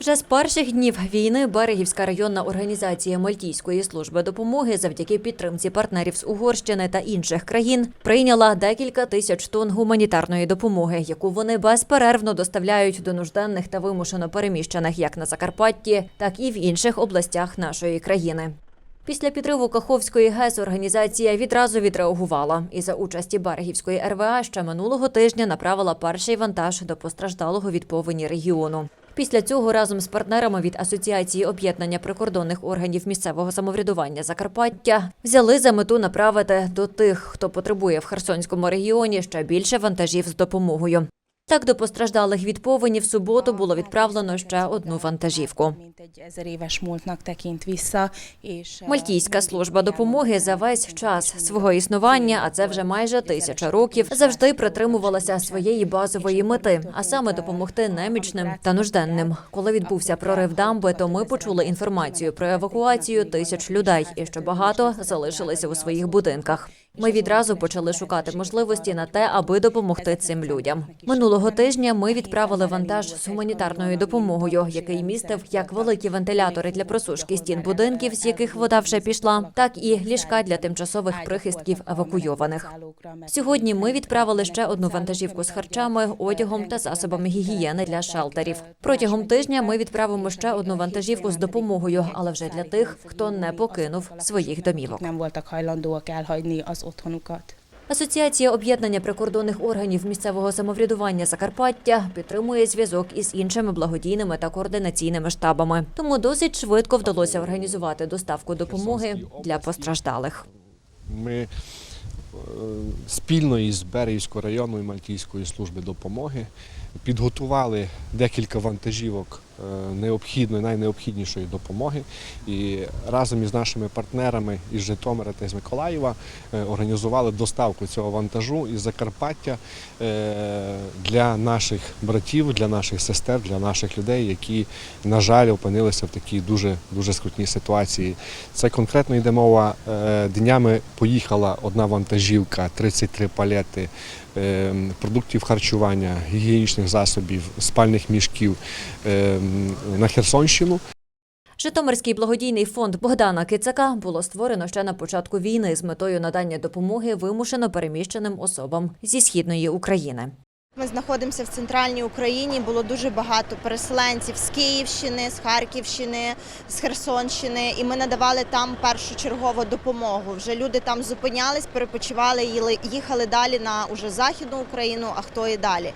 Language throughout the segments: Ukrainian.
Вже з перших днів війни Берегівська районна організація Мальтійської служби допомоги завдяки підтримці партнерів з Угорщини та інших країн прийняла декілька тисяч тонн гуманітарної допомоги, яку вони безперервно доставляють до нужденних та вимушено переміщених як на Закарпатті, так і в інших областях нашої країни. Після підриву Каховської ГЕС організація відразу відреагувала і за участі Берегівської РВА ще минулого тижня направила перший вантаж до постраждалого від повені регіону. Після цього разом з партнерами від Асоціації об'єднання прикордонних органів місцевого самоврядування Закарпаття взяли за мету направити до тих, хто потребує в Херсонському регіоні ще більше вантажів з допомогою. Так, до постраждалих від повені в суботу було відправлено ще одну вантажівку. Мальтійська служба допомоги за весь час свого існування, а це вже майже тисяча років, завжди притримувалася своєї базової мети, а саме допомогти немічним та нужденним. Коли відбувся прорив дамби, то ми почули інформацію про евакуацію тисяч людей, і що багато залишилися у своїх будинках. Ми відразу почали шукати можливості на те, аби допомогти цим людям. Минулого тижня ми відправили вантаж з гуманітарною допомогою, який містив як великі вентилятори для просушки стін будинків, з яких вода вже пішла, так і ліжка для тимчасових прихистків евакуйованих. Сьогодні ми відправили ще одну вантажівку з харчами, одягом та засобами гігієни для шелтерів. Протягом тижня ми відправимо ще одну вантажівку з допомогою, але вже для тих, хто не покинув своїх домівок. Az otthonukat. Асоціація об'єднання прикордонних органів місцевого самоврядування Закарпаття підтримує зв'язок із іншими благодійними та координаційними штабами. Тому досить швидко вдалося організувати доставку допомоги для постраждалих. Ми е, спільно із Берегівською районною Мальтійської служби допомоги підготували декілька вантажівок необхідної, найнеобхіднішої допомоги. І разом із нашими партнерами із Житомира та з Миколаєва е, організували доставку цього вантажу із Закарпаття е, для наших братів, для наших сестер, для наших людей, які, на жаль, опинилися в такій дуже, дуже скрутній ситуації. Це конкретно йде мова. е, Днями поїхала одна вантажівка, 33 палети е, продуктів харчування, гігієнічних засобів, спальних мішків е, на Херсонщину. Житомирський благодійний фонд Богдана Кицака було створено ще на початку війни з метою надання допомоги вимушено переміщеним особам зі східної України. Ми знаходимося в центральній Україні. Було дуже багато переселенців з Київщини, з Харківщини, з Херсонщини, і ми надавали там першочергову допомогу. Вже люди там зупинялись, перепочивали, їли- їхали далі на уже західну Україну, а хто і далі.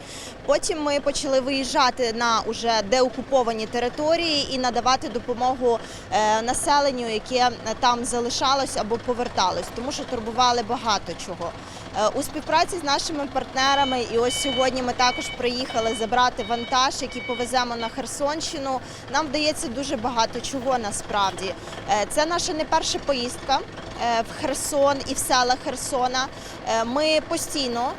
Потім ми почали виїжджати на уже деокуповані території і надавати допомогу е, населенню, яке там залишалось або поверталось, тому що турбували багато чого. Е, У співпраці з нашими партнерами, і ось сьогодні ми також приїхали забрати вантаж, який повеземо на Херсонщину. Нам вдається дуже багато чого насправді. Е, Це наша не перша поїздка е, в Херсон і в села Херсона. Ми постійно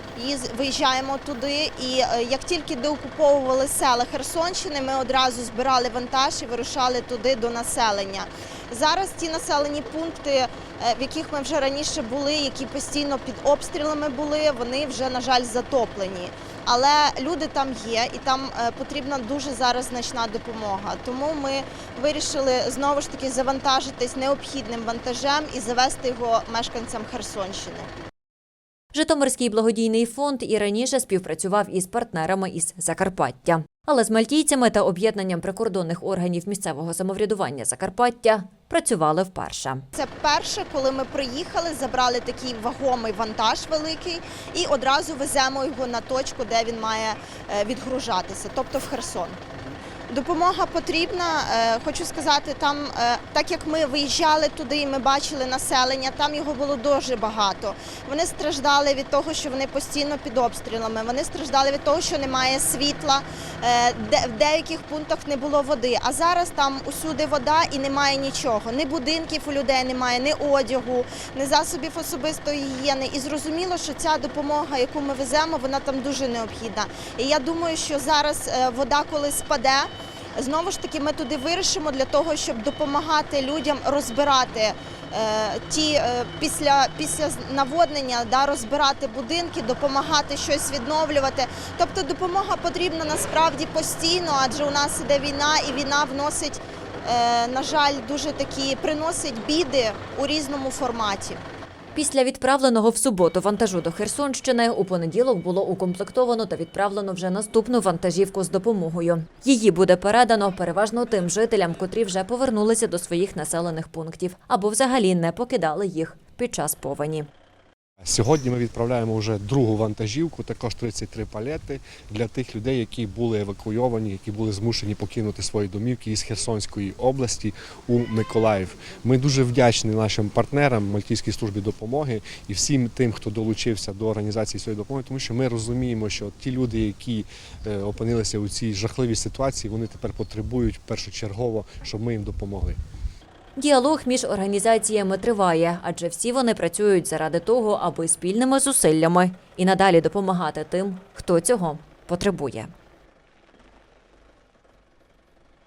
виїжджаємо туди, і як тільки деокуповували села Херсонщини, ми одразу збирали вантаж і вирушали туди до населення. Зараз ті населені пункти, е, в яких ми вже раніше були, які постійно під обстрілами були, вони вже, на жаль, затоплені. Але люди там є, і там е, потрібна дуже зараз значна допомога. Тому ми вирішили знову ж таки завантажитись необхідним вантажем і завести його мешканцям Херсонщини. Житомирський благодійний фонд і раніше співпрацював із партнерами із Закарпаття. Але з мальтійцями та об'єднанням прикордонних органів місцевого самоврядування Закарпаття працювали вперше. Це перше, коли ми приїхали, забрали такий вагомий вантаж великий і одразу веземо його на точку, де він має е, відгружатися, тобто в Херсон. Допомога потрібна. Е, Хочу сказати, там, е, так як ми виїжджали туди і ми бачили населення, там його було дуже багато. Вони страждали від того, що вони постійно під обстрілами. Вони страждали від того, що немає світла, е, в деяких пунктах не було води. А зараз там усюди вода і немає нічого. Ні будинків у людей немає, ні одягу, ні засобів особистої гігієни. І зрозуміло, що ця допомога, яку ми веземо, вона там дуже необхідна. І я думаю, що зараз вода, коли спаде. Знову ж таки, ми туди вирішимо для того, щоб допомагати людям розбирати е, ті е, після, після наводнення, да, розбирати будинки, допомагати щось відновлювати. Тобто допомога потрібна насправді постійно, адже у нас іде війна, і війна вносить, е, на жаль, дуже такі приносить біди у різному форматі. Після відправленого в суботу вантажу до Херсонщини у понеділок було укомплектовано та відправлено вже наступну вантажівку з допомогою. Її буде передано переважно тим жителям, котрі вже повернулися до своїх населених пунктів або взагалі не покидали їх під час повені. Сьогодні ми відправляємо вже другу вантажівку, також 33 палети для тих людей, які були евакуйовані, які були змушені покинути свої домівки із Херсонської області у Миколаїв. Ми дуже вдячні нашим партнерам Мальтійській службі допомоги і всім тим, хто долучився до організації цієї допомоги, тому що ми розуміємо, що ті люди, які е, опинилися у цій жахливій ситуації, вони тепер потребують першочергово, щоб ми їм допомогли. Діалог між організаціями триває, адже всі вони працюють заради того, аби спільними зусиллями і надалі допомагати тим, хто цього потребує.